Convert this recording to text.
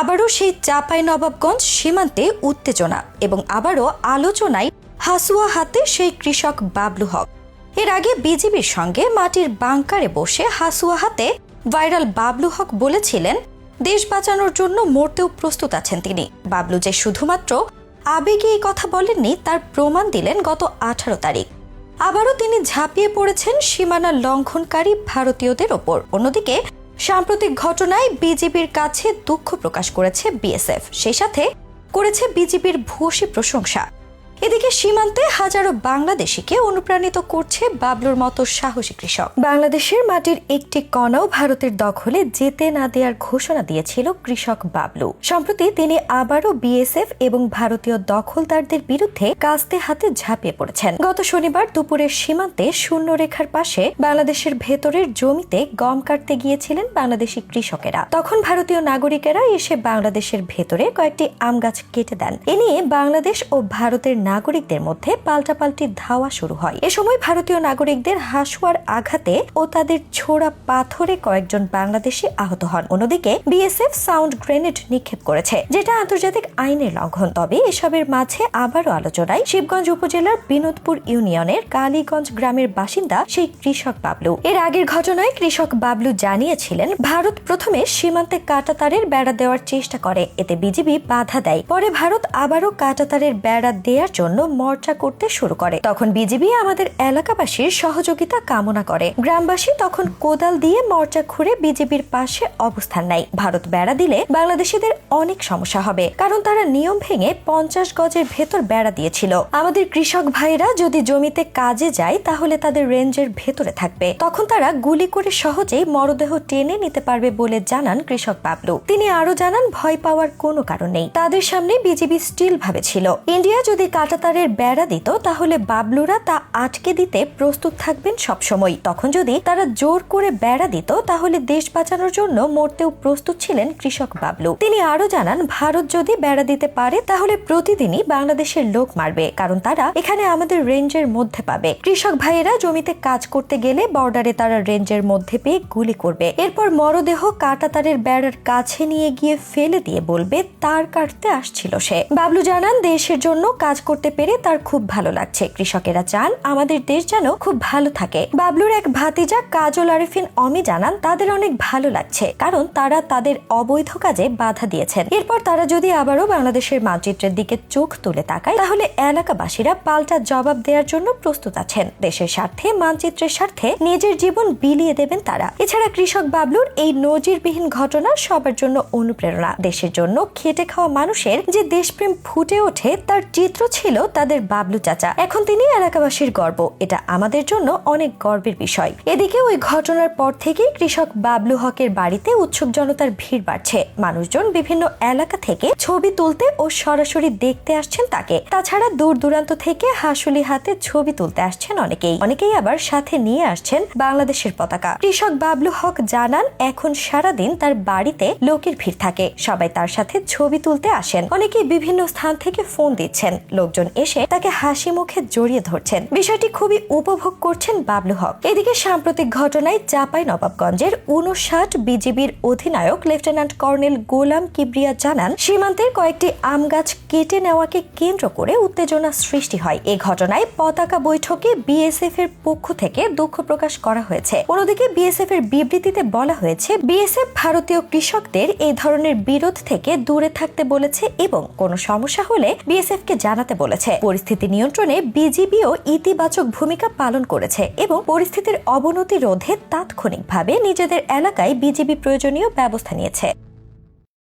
আবারও সেই চাপাই নবাবগঞ্জ সীমান্তে উত্তেজনা এবং আবারও আলোচনায় হাসুয়া হাতে সেই কৃষক বাবলু হক। এর আগে বিজিবির সঙ্গে মাটির বাংকারে বসে হাসুয়া হাতে ভাইরাল বাবলু হক বলেছিলেন, দেশ বাঁচানোর জন্য মরতেও প্রস্তুত আছেন তিনি। বাবলু যে শুধুমাত্র আবেগে এই কথা বলেননি, তার প্রমাণ দিলেন গত আঠারো তারিখ। আবারও তিনি ঝাঁপিয়ে পড়েছেন সীমানা লঙ্ঘনকারী ভারতীয়দের ওপর। অন্যদিকে সাম্প্রতিক ঘটনায় বিজেপির কাছে দুঃখ প্রকাশ করেছে বিএসএফ। সেই সাথে করেছে বিজেপির ভূয়সী প্রশংসা। এদিকে সীমান্তে হাজারো বাংলাদেশিকে অনুপ্রাণিত করছে বাবলুর মতো সাহসী কৃষক। বাংলাদেশের মাটির একটি কণাও ভারতের দখলে যেতে না দেওয়ার ঘোষণা দিয়েছিল কৃষক বাবলু। সম্প্রতি তিনি আবারও বিএসএফ এবং ভারতীয় দখলদারদের বিরুদ্ধে কাস্তে হাতে ঝাঁপিয়ে পড়েছেন। গত শনিবার দুপুরের সীমান্তে শূন্য রেখার পাশে বাংলাদেশের ভেতরের জমিতে গম কাটতে গিয়েছিলেন বাংলাদেশি কৃষকেরা। তখন ভারতীয় নাগরিকেরা এসে বাংলাদেশের ভেতরে কয়েকটি আম গাছ কেটে দেন। এ নিয়ে বাংলাদেশ ও ভারতের নাগরিকদের মধ্যে পাল্টাপাল্টি ধাওয়া শুরু হয়। এ সময় ভারতীয় নাগরিকদের হাসুয়ার আঘাতে ও তাদের ছোড়া পাথরে কয়েকজন বাংলাদেশি আহত হন। অন্যদিকে বিএসএফ সাউন্ড গ্রেনেড নিক্ষেপ করেছে, যেটা আন্তর্জাতিক আইনের লঙ্ঘন। তবে এসবের মাঝে আবারও আলোচনায় শিবগঞ্জ উপজেলার বিনোদপুর ইউনিয়নের কালীগঞ্জ গ্রামের বাসিন্দা সেই কৃষক বাবলু। এর আগের ঘটনায় কৃষক বাবলু জানিয়েছিলেন, ভারত প্রথমে সীমান্তে কাঁটাতারের বেড়া দেওয়ার চেষ্টা করে, এতে বিজিবি বাধা দেয়। পরে ভারত আবারও কাঁটাতারের বেড়া দেওয়ার জন্য মর্চা করতে শুরু করে। তখন বিজিবি আমাদের এলাকাবাসীর সহযোগিতা কামনা করে। গ্রামবাসী তখন কোদাল দিয়ে মর্চা খুঁড়ে বিজেপির পাশে অবস্থান নেয়। ভারত বেড়া দিলে বাংলাদেশিদের অনেক সমস্যা হবে, কারণ তারা নিয়ম ভেঙে পঞ্চাশ গজের ভেতর বেড়া দিয়েছিল। আমাদের কৃষক ভাইরা যদি জমিতে কাজে যায়, তাহলে তাদের রেঞ্জের ভেতরে থাকবে। তখন তারা গুলি করে সহজেই মরদেহ টেনে নিতে পারবে বলে জানান কৃষক বাবলু। তিনি আরও জানান, ভয় পাওয়ার কোনো কারণ নেই। তাদের সামনে বিজেপি স্টিল ভাবে ছিল। ইন্ডিয়া যদি কাটাতারের বেড়া দিত, তাহলে বাবলুরা তা আটকে দিতে প্রস্তুত থাকবেন সবসময় তখন যদি তারা জোর করে বেড়া দিত, তাহলে দেশ বাঁচানোর জন্য মরতেও প্রস্তুত ছিলেন কৃষক বাবলু। তিনি আরও জানান, ভারত যদি বেড়া দিতে পারে, তাহলে প্রতিদিনই বাংলাদেশের লোক মারবে, কারণ তারা এখানে আমাদের রেঞ্জের মধ্যে পাবে। কৃষক ভাইয়েরা জমিতে কাজ করতে গেলে বর্ডারে তারা রেঞ্জের মধ্যে পেয়ে গুলি করবে। এরপর মরদেহ কাটাতারের বেড়ার কাছে নিয়ে গিয়ে ফেলে দিয়ে বলবে, তার কাটতে আসছিল সে। বাবলু জানান, দেশের জন্য কাজ করতে পেরে তার খুব ভালো লাগছে। কৃষকেরা চান আমাদের দেশ যেন খুব ভালো থাকে। বাবলুর এক ভাতিজা কাজল আরিফিন অমি জানান, তাদের অনেক ভালো লাগছে, কারণ তারা তাদের অবৈধ কাজে বাধা দিয়েছেন। এরপর তারা যদি আবারও বাংলাদেশের মানচিত্রের দিকে চোখ তুলে তাকায়, তাহলে এলাকাবাসীরা পাল্টা জবাব দেওয়ার জন্য প্রস্তুত আছেন। দেশের স্বার্থে, মানচিত্রের স্বার্থে নিজের জীবন বিলিয়ে দেবেন তারা। এছাড়া কৃষক বাবলুর এই নজিরবিহীন ঘটনা সবার জন্য অনুপ্রেরণা। দেশের জন্য খেটে খাওয়া মানুষের যে দেশপ্রেম ফুটে ওঠে, তার চিত্র ছিল তাদের বাবলু চাচা। এখন তিনি এলাকাবাসীর গর্ব। এটা আমাদের জন্য অনেক গর্বের বিষয়। এদিকে ওই ঘটনার পর থেকেই কৃষক বাবলু হকের বাড়িতে উৎসুক জনতার ভিড় বাড়ছে। মানুষজন বিভিন্ন এলাকা থেকে ছবি তুলতে ও সরাসরি দেখতে আসছেন তাকে। তাছাড়া দূর দূরান্ত থেকে হাসুলি হাতে ছবি তুলতে আসছেন অনেকেই। অনেকেই আবার সাথে নিয়ে আসছেন বাংলাদেশের পতাকা। কৃষক বাবলু হক জানান, এখন সারাদিন তার বাড়িতে লোকের ভিড় থাকে। সবাই তার সাথে ছবি তুলতে আসেন। অনেকেই বিভিন্ন স্থান থেকে ফোন দিচ্ছেন। লোকজন এসে তাকে হাসি মুখে জড়িয়ে ধরছেন। বিষয়টি খুবই উপভোগ করছেন বাবলু হক। এদিকে সাম্প্রতিক ঘটনায় চাপাই নবাবগঞ্জের উনষাট বিজিবির অধিনায়ক লেফটেন্যান্ট কর্নেল গোলাম কিবরিয়া জানান, সীমান্তের কয়েকটি আম গাছ কেটে নেওয়াকে কেন্দ্র করে উত্তেজনা সৃষ্টি হয়। এই ঘটনায় পতাকা বৈঠকে বিএসএফ এর পক্ষ থেকে দুঃখ প্রকাশ করা হয়েছে। অন্যদিকে বিএসএফ এর বিবৃতিতে বলা হয়েছে, বিএসএফ ভারতীয় কৃষকদের এই ধরনের বিরোধ থেকে দূরে থাকতে বলেছে এবং কোনো সমস্যা হলে বিএসএফ কে জানাতে বলেছে। পরিস্থিতি নিয়ন্ত্রণে বিজিবিও ইতিবাচক ভূমিকা পালন করেছে এবং পরিস্থিতির অবনতি রোধে তাৎক্ষণিকভাবে নিজেদের এলাকায় বিজিবি প্রয়োজনীয় ব্যবস্থা নিয়েছে।